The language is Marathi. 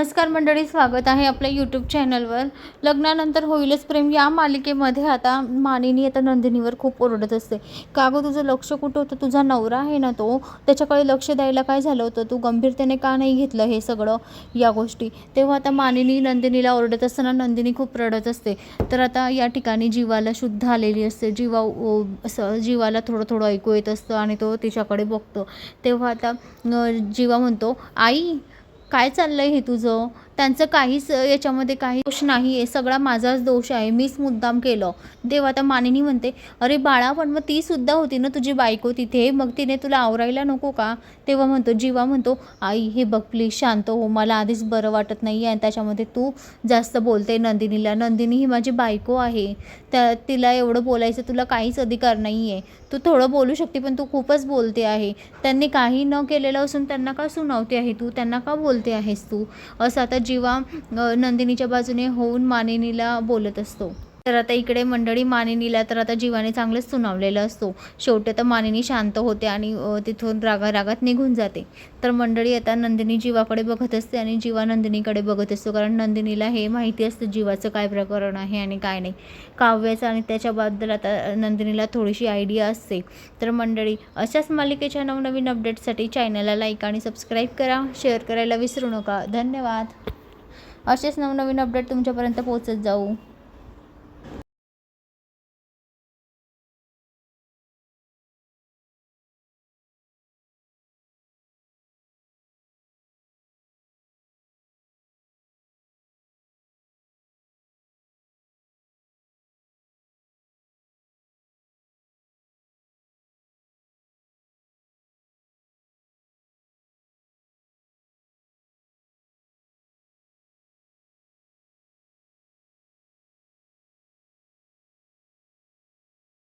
नमस्कार मंडळी स्वागत आहे आपल्या यूट्यूब चॅनलवर लग्नानंतर होईलच प्रेम. या मालिकेमध्ये आता मानिनी आता नंदिनीवर खूप ओरडत असते. का गं तुझं लक्ष कुठं होतं? तुझा नवरा आहे ना तो. त्याच्याकडे लक्ष द्यायला काय झालं होतं? तू गंभीरतेने का नाही घेतलं हे सगळं या गोष्टी? तेव्हा आता मानिनी नंदिनीला ओरडत असताना नंदिनी खूप रडत असते. तर आता या ठिकाणी जीवाला शुद्ध आलेली असते. जीवा असं जीवाला थोडं थोडं ऐकू येत असतं आणि तो तिच्याकडे बघतो. तेव्हा आता जीवा म्हणतो आई काय चाललं आहे हे तुझं? त्यांचं काहीच याच्यामध्ये काही दोष नाही आहे. सगळा माझाच दोष आहे. मीच मुद्दाम केलं. देवा आता मानिनी म्हणते अरे बाळा पण मग ती सुद्धा होती ना तुझी बायको तिथे? मग तिने तुला आवरायला नको का? तेव्हा म्हणतो जीवा म्हणतो आई हे बघ प्लीज शांत हो. मला आधीच बरं वाटत नाही आहे आणि त्याच्यामध्ये तू जास्त बोलते नंदिनीला. नंदिनी ही माझी बायको आहे. त्या तिला एवढं बोलायचं तुला काहीच अधिकार नाही आहे तू थोडं बोलू शकते पण तू खूपच बोलते आहे. त्यांनी काही न केलेलं असून त्यांना का सुनावते आहे तू? त्यांना का बोलते आहेस तू? असं आता जीवा नंदिनीच्या बाजूने होऊन मानिनीला बोलत असतो. तर आता इकडे मंडळी मानिनीला तर आता जीवाने चांगलंच सुनावलेलं असतो. शेवटी तर मानिनी शांत होते आणि तिथून रागा रागात निघून जाते. तर मंडळी आता नंदिनी जीवाकडे बघत असते आणि जीवा नंदिनीकडे बघत असतो. कारण नंदिनीला हे माहिती असतं जीवाचं काय प्रकरण आहे आणि काय नाही. काव्याचं आणि त्याच्याबद्दल आता नंदिनीला थोडीशी आयडिया असते. तर मंडळी अशाच मालिकेच्या नवनवीन अपडेटसाठी चॅनलला लाईक आणि सबस्क्राईब करा. शेअर करायला विसरू नका. धन्यवाद. असेच नवनवीन अपडेट तुमच्यापर्यंत पोहोचत जाऊ.